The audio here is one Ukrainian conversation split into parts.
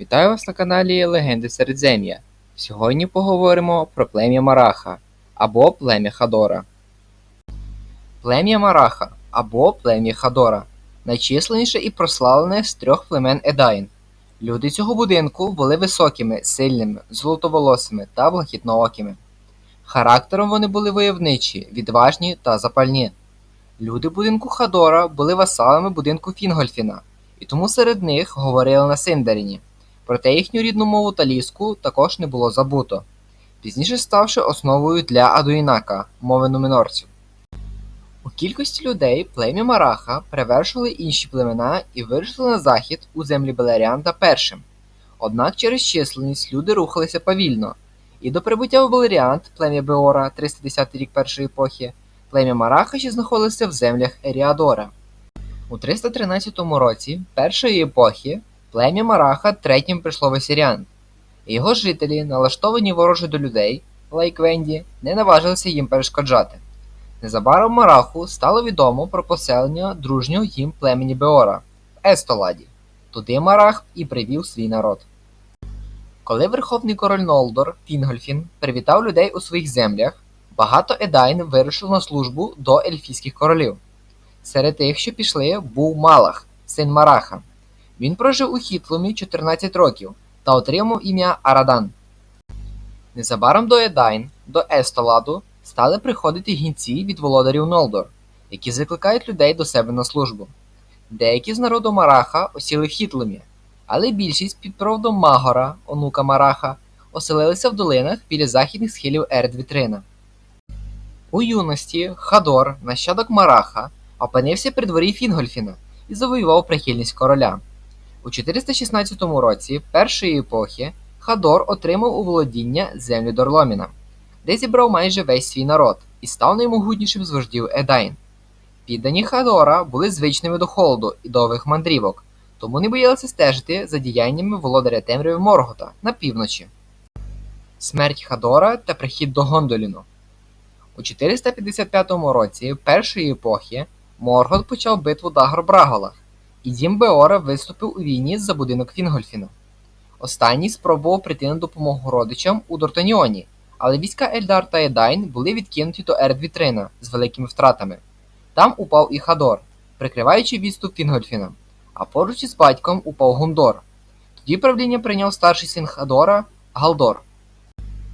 Вітаю вас на каналі Легенди Середзем'я. Сьогодні поговоримо про плем'я Мараха або плем'я Хадора. Плем'я Мараха або плем'я Хадора найчисленніше і прославлене з трьох племен Едайн. Люди цього будинку були високими, сильними, золотоволосими та блакитноокими. Характером вони були войовничі, відважні та запальні. Люди будинку Хадора були васалами будинку Фінгольфіна, і тому серед них говорили на Синдаріні. Проте їхню рідну мову та ліску також не було забуто, пізніше ставши основою для Адуїнака, мови нумінорців. У кількості людей плем'я Мараха перевершили інші племена і вирушили на захід у землі Белеріанда першим. Однак через численність люди рухалися повільно, і до прибуття в Белеріанд плем'я Беора 310 рік першої епохи, плем'я Мараха ще знаходилося в землях Еріадора. У 313 році першої епохи Плем'я Мараха третім прийшло в. Його жителі, налаштовані вороже до людей, лайквенді, не наважилися їм перешкоджати. Незабаром Мараху стало відомо про поселення дружнього їм племені Беора в Естоладі. Туди Марах і привів свій народ. Коли верховний король Нолдор Фінгольфін привітав людей у своїх землях, багато Едайн вирушило на службу до ельфійських королів. Серед тих, що пішли, був Малах, син Мараха. Він прожив у Хітлумі 14 років та отримав ім'я Арадан. Незабаром до Едайн, до Естоладу, стали приходити гінці від володарів Нолдор, які закликають людей до себе на службу. Деякі з народу Мараха осіли в Хітлумі, але більшість під проводом Магора, онука Мараха, оселилися в долинах біля західних схилів Ердвітрина. У юності Хадор, нащадок Мараха, опинився при дворі Фінгольфіна і завоював прихильність короля. У 416 році першої епохи Хадор отримав у володіння землю Дорломіна, де зібрав майже весь свій народ і став наймогутнішим з вождів Едайн. Піддані Хадора були звичними до холоду і довгих мандрівок, тому не боялися стежити за діяннями володаря темряви Моргота на півночі. Смерть Хадора та прихід до Гондоліну. У 455 році першої епохи Моргот почав битву Дагор Браголах, і дім Беора виступив у війні за будинок Фінгольфіна. Останній спробував прийти на допомогу родичам у Дортаніоні, але війська Ельдар та Едайн були відкинуті до Ердвітрина з великими втратами. Там упав і Хадор, прикриваючи відступ Фінгольфіна, а поруч із батьком упав Гундор. Тоді правління прийняв старший син Хадора Галдор.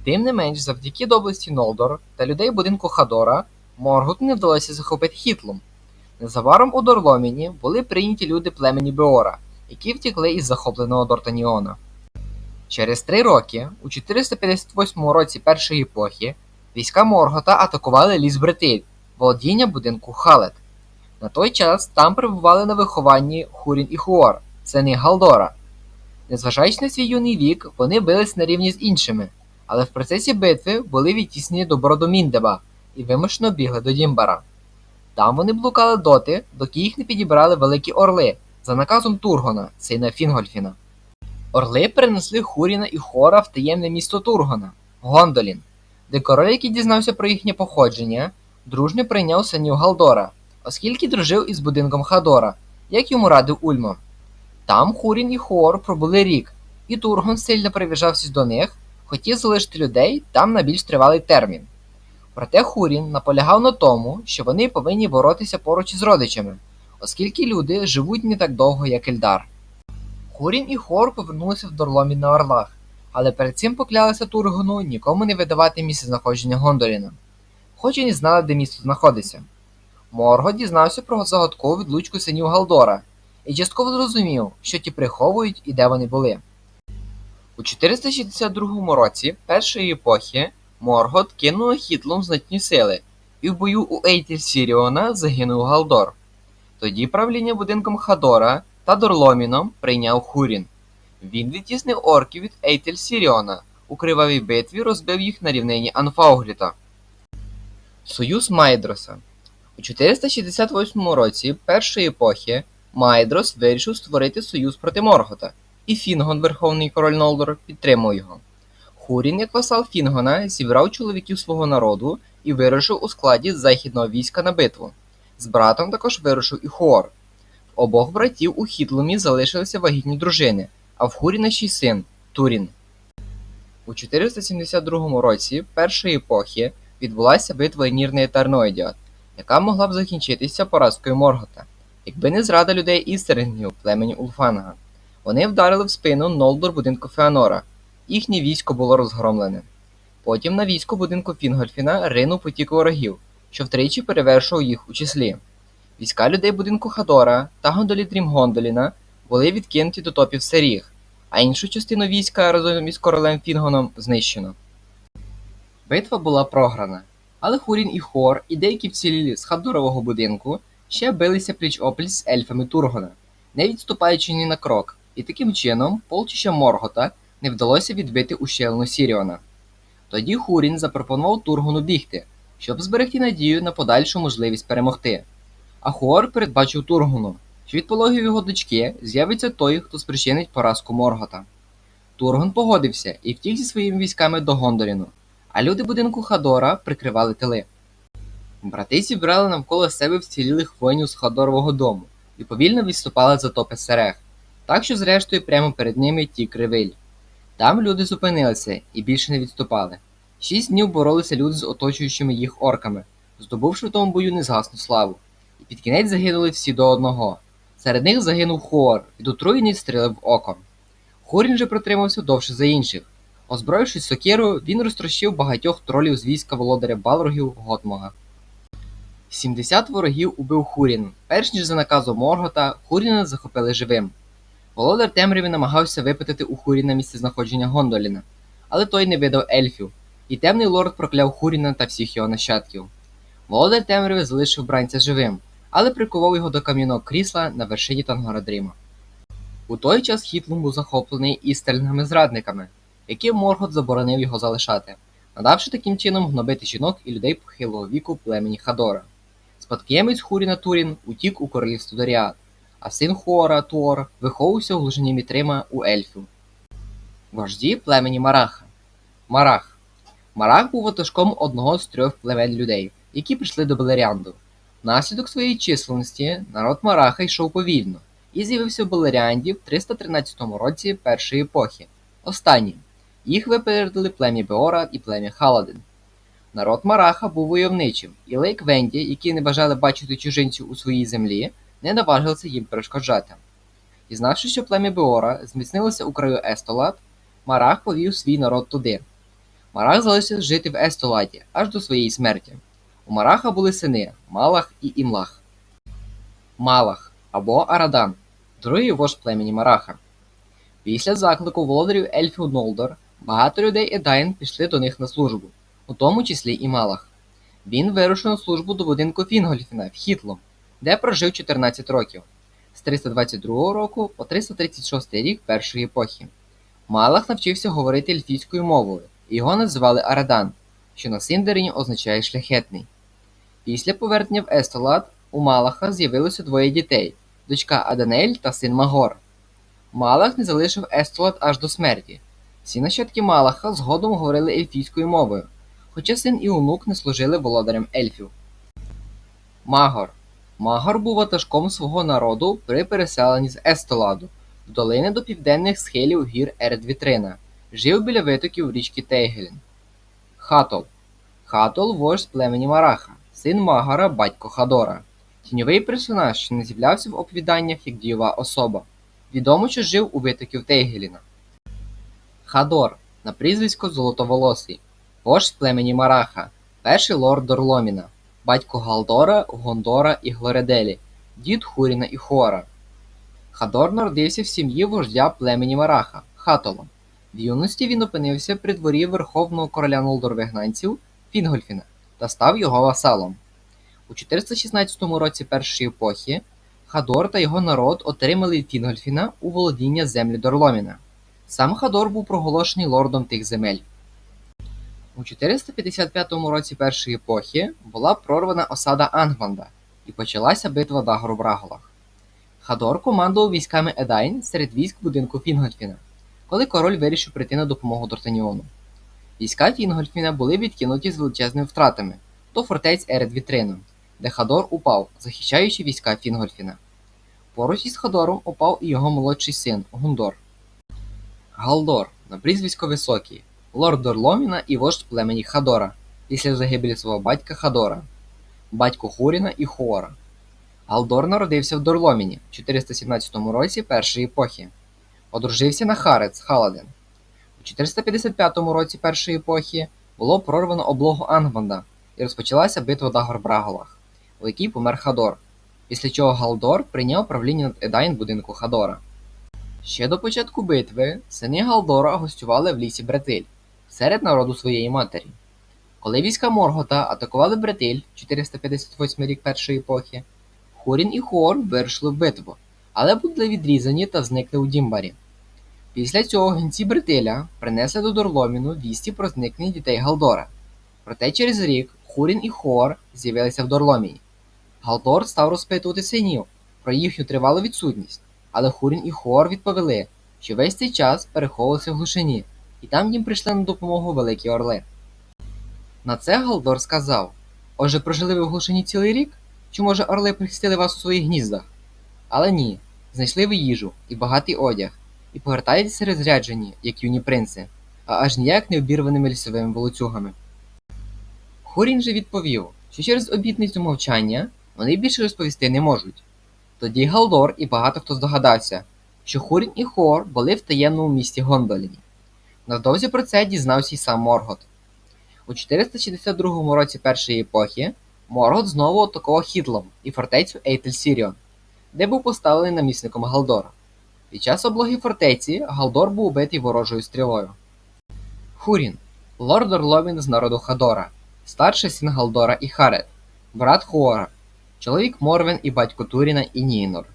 Тим не менш, завдяки доблесті Нолдор та людей будинку Хадора, Моргуту не вдалося захопити Хітлум. Незабаром у Дорломіні були прийняті люди племені Беора, які втекли із захопленого Дортаніона. Через три роки, у 458 році першої епохи, війська Моргота атакували ліс Бретиль, володіння будинку Халет. На той час там перебували на вихованні Хурін і Хуор, сини Галдора. Незважаючи на свій юний вік, вони бились на рівні з іншими, але в процесі битви були відтіснені до Бородоміндеба і вимушено бігли до Дімбара. Там вони блукали доти, доки їх не підібрали великі орли за наказом Тургона, сина Фінгольфіна. Орли перенесли Хуріна і Хора в таємне місто Тургона Гондолін, де король, який дізнався про їхнє походження, дружньо прийняв синів Галдора, оскільки дружив із будинком Хадора, як йому радив Ульмо. Там Хурін і Хор пробули рік, і Тургон сильно прив'яжався до них, хотів залишити людей там на більш тривалий термін. Проте Хурін наполягав на тому, що вони повинні боротися поруч із родичами, оскільки люди живуть не так довго, як Ельдар. Хурін і Хор повернулися в Дорломі на Орлах, але перед цим поклялися Тургону нікому не видавати місце знаходження Гондоліна, хоч і не знали, де місто знаходиться. Морго дізнався про загадкову відлучку синів Галдора і частково зрозумів, що ті приховують і де вони були. У 462 році першої епохи Моргот кинув Хітлом значні сили, і в бою у Ейтіль Сіріона загинув Галдор. Тоді правління будинком Хадора та Дорломіном прийняв Хурін. Він відтіснив орків від Ейтель Сіріона, у кривавій битві розбив їх на рівнині Анфаугліта. Союз Майдроса У 468 році першої епохи Майдрос вирішив створити союз проти Моргота, і Фінгон, верховний король Нолдор, підтримав його. Хурін, як васал Фінгона, зібрав чоловіків свого народу і вирушив у складі західного війська на битву. З братом також вирушив і Хуор. В обох братів у Хітлумі залишилися вагітні дружини, а в Хуріна ще й син Турін. У 472 році першої епохи відбулася битва Нірне та Арноїдіат, яка могла б закінчитися поразкою Моргота, якби не зрада людей Істерингів племені Улфанга. Вони вдарили в спину Нолдор будинку Феанора. Їхнє військо було розгромлене. Потім на військо будинку Фінгольфіна ринув потік ворогів, що втричі перевершував їх у числі. Війська людей будинку Хадора та Гондолідрім Гондоліна були відкинуті до топів Серіг, а іншу частину війська разом із королем Фінгоном знищено. Битва була програна, але Хурін і Хор, і деякі вцілілі з Хадорового будинку ще билися пліч опліч з ельфами Тургона, не відступаючи ні на крок, і таким чином полчища Моргота не вдалося відбити ущелину Сіріона. Тоді Хурін запропонував Тургону бігти, щоб зберегти надію на подальшу можливість перемогти. А Хуор передбачив Тургону, що від пологів його дочки з'явиться той, хто спричинить поразку Моргота. Тургон погодився і втік зі своїми військами до Гондоріну, а люди будинку Хадора прикривали тили. Брати зібрали навколо себе вцілілих воїнів з Хадорового дому і повільно відступали за топи Серег, так що зрештою прямо перед ними ті кривиль. Там люди зупинилися і більше не відступали. Шість днів боролися люди з оточуючими їх орками, здобувши в тому бою незгасну славу, і під кінець загинули всі до одного. Серед них загинув Хуор від отруєної стріли в око. Хурін же протримався довше за інших. Озброївшись сокирою, він розтрощив багатьох тролів з війська володаря Балрогів Готмога. 70 ворогів убив Хурін. Перш ніж за наказом Моргота, Хуріна захопили живим. Володар Темряві намагався випитати у Хуріна місцезнаходження Гондоліна, але той не видав ельфів, і темний лорд прокляв Хуріна та всіх його нащадків. Володар Темряві залишив бранця живим, але прикував його до кам'яного крісла на вершині Тангорадріма. У той час Хітлум був захоплений істельними зрадниками, яким Моргот заборонив його залишати, надавши таким чином гнобити жінок і людей похилого віку племені Хадора. Спадкоємець Хуріна Турін утік у королівство Доріат, а син Хуора Туор виховувався у глужині Мітрима у ельфів. Вожді племені Мараха. Марах. Марах був ватажком одного з трьох племен людей, які прийшли до Белерянду. Внаслідок своєї численності народ Мараха йшов повільно і з'явився в Белерянді в 313 році першої епохи. Останнім. Їх випередили плем'я Беора і плем'я Халадин. Народ Мараха був войовничим, і Лейк Венді, які не бажали бачити чужинців у своїй землі, не наважилися їм перешкоджати. Дізнавшись, що плем'я Беора зміцнилося у краю Естолад, Марах повів свій народ туди. Марах залишився жити в Естоладі аж до своєї смерті. У Мараха були сини Малах і Імлах. Малах або Арадан, другий вождь племені Мараха. Після заклику володарів ельфів Нолдор багато людей Едайн пішли до них на службу, у тому числі і Малах. Він вирушив на службу до будинку Фінгольфіна в Хітлом, де прожив 14 років з 322 року по 336 рік першої епохи. Малах навчився говорити ельфійською мовою, і його називали Арадан, що на Синдерині означає шляхетний. Після повернення в Естолад у Малаха з'явилося двоє дітей дочка Аданель та син Магор. Малах не залишив Естолад аж до смерті. Всі нащадки Малаха згодом говорили ельфійською мовою, хоча син і онук не служили володарем ельфів. Магор Магор був ватажком свого народу при переселенні з Естоладу в долини до південних схилів гір Ередвітрина, жив біля витоків річки Тейгелін. Хатол Хатол вождь племені Мараха, син Магора, батько Хадора. Тіньовий персонаж, що не з'являвся в оповіданнях як дієва особа. Відомо, що жив у витоків Тейгеліна. Хадор на прізвисько Золотоволосий, вождь племені Мараха, перший лорд Дорломіна, батько Галдора, Гондора і Глоределі, дід Хуріна і Хора. Хадор народився в сім'ї вождя племені Мараха Хатола. В юності він опинився при дворі верховного короля Нолдор-вигнанців Фінгольфіна та став його васалом. У 416 році першої епохи Хадор та його народ отримали Фінгольфіна у володіння землі Дорломіна. Сам Хадор був проголошений лордом тих земель. У 455 році першої епохи була прорвана осада Ангванда і почалася битва на Горбраголах. Хадор командував військами Едайн серед військ будинку Фінгольфіна, коли король вирішив прийти на допомогу Д'Артаньйону. Війська Фінгольфіна були відкинуті з величезними втратами до фортець Ередвітрину, де Хадор упав, захищаючи війська Фінгольфіна. Поруч із Хадором упав і його молодший син Гундор. Галдор на прізвисько Високий, лорд Дорломіна і вождь племені Хадора після загибелі свого батька Хадора, батько Хуріна і Хуора. Галдор народився в Дорломіні в 417 році першої епохи. Одружився на Харец Халадин. У 455 році першої епохи було прорвано облогу Ангванда і розпочалася битва Дагор Браголах, у якій помер Хадор, після чого Галдор прийняв правління над Едайн будинку Хадора. Ще до початку битви сини Галдора гостювали в лісі Бретиль серед народу своєї матері. Коли війська Моргота атакували Бретиль 458 рік першої епохи, Хурін і Хор вирушили в битву, але були відрізані та зникли у Дімбарі. Після цього гінці Бретиля принесли до Дорломіну вісті про зникнення дітей Галдора. Проте через рік Хурін і Хор з'явилися в Дорломіні. Галдор став розпитувати синів про їхню тривалу відсутність, але Хурін і Хор відповіли, що весь цей час переховувалися в глушині, і там їм прийшли на допомогу великі орли. На це Галдор сказав: Отже, прожили ви в глушині цілий рік? Чи може орли прихистили вас у своїх гніздах? Але ні, знайшли ви їжу і багатий одяг, і повертаєтеся розряджені, як юні принци, а аж ніяк не обірваними лісовими волоцюгами. Хурін же відповів, що через обітницю мовчання вони більше розповісти не можуть. Тоді Галдор і багато хто здогадався, що Хурін і Хор були в таємному місті Гондоліні. Невдовзі про це дізнався й сам Моргот. У 462 році першої епохи Моргот знову атакував Хідлом і фортецю Ейтель Сіріон, де був поставлений намісником Галдора. Під час облоги фортеці Галдор був убитий ворожою стрілою. Хурін лорд Орловін з народу Хадора, старший син Галдора і Харет, брат Хуора, чоловік Морвен і батько Туріна і Нінор.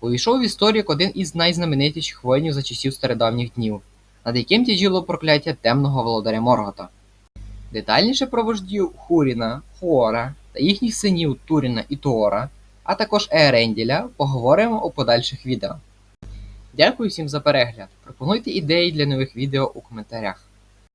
Увійшов в історію як один із найзнаменитіших воїнів за часів стародавніх днів, над яким тяжіло прокляття темного володаря Моргота. Детальніше про вождів Хуріна, Хуора та їхніх синів Туріна і Туора, а також Еренділя поговоримо у подальших відео. Дякую всім за перегляд. Пропонуйте ідеї для нових відео у коментарях.